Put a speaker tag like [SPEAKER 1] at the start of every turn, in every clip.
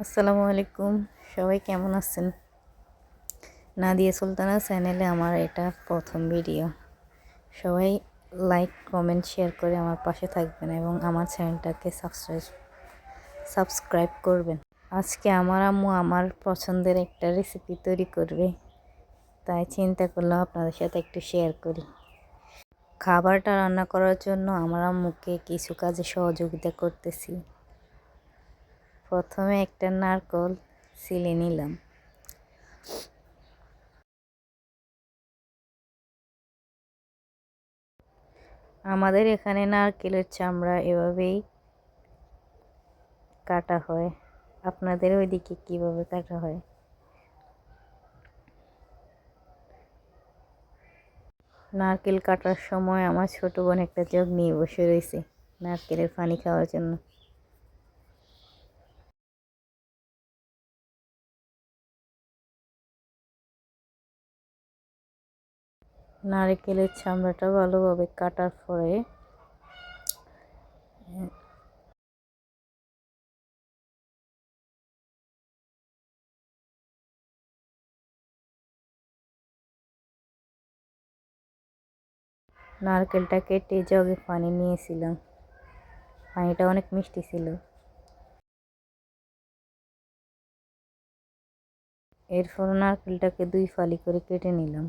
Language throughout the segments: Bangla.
[SPEAKER 1] আসসালামু আলাইকুম। সবাই কেমন আছেন? নাদিয়া সুলতানা চ্যানেলে আমার এটা প্রথম ভিডিও। সবাই লাইক কমেন্ট শেয়ার করে আমার পাশে থাকবেন এবং আমার চ্যানেলটাকে সাবস্ক্রাইব সাবস্ক্রাইব করবেন। আজকে আমার আম্মু আমার পছন্দের একটা রেসিপি তৈরি করবে। তাই চিন্তা করলাম আপনাদের সাথে একটু শেয়ার করি। খাবারটা রান্না করার জন্য আমার আম্মুকে কিছু কাজে সহযোগিতা করতেছি। প্রথমে একটা নারকল ছিলে নিলাম। আমাদের এখানে নারকেলের চামড়া এভাবেই কাটা হয়। আপনাদের ওইদিকে কীভাবে কাটা হয়? নারকেল কাটার সময় আমার ছোট বোন একটা জগ নিয়ে বসে রয়েছে নারকেলের পানি খাওয়ার জন্য। নারকেলের চামড়াটা ভালোভাবে কাটার পরে নারকেলটা কেটে জগে পানি নিয়েছিলাম। পানিটা অনেক মিষ্টি ছিল। এরপর নারকেলটাকে দুই ফালি করে কেটে নিলাম।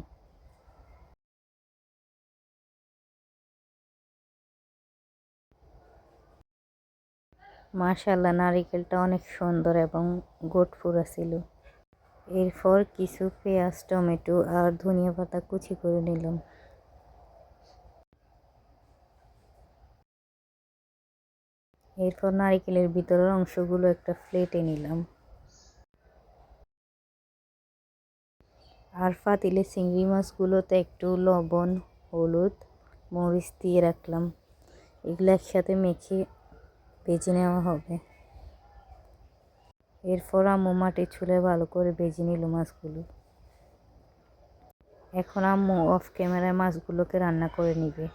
[SPEAKER 1] মাশাল্লাহ নারিকেলটা অনেক সুন্দর এবং গোটফুরা ছিল। এরপর কিছু পেঁয়াজ, টমেটো আর ধনিয়া পাতা কুচি করে নিলাম। এরপর নারিকেলের ভিতরের অংশগুলো একটা প্লেটে নিলাম। আর ফাতিলে চিংড়ি মাছগুলোতে একটু লবণ, হলুদ, মরিচ দিয়ে রাখলাম। এগুলো একসাথে মেখে ভেজে নেওয়া হবে। এরপর আম্মু মাটি ছুলে ভালো করে বেজে নিল মাছগুলো। এখন আম্মু অফ ক্যামেরায় মাছগুলোকে রান্না করে নিবে।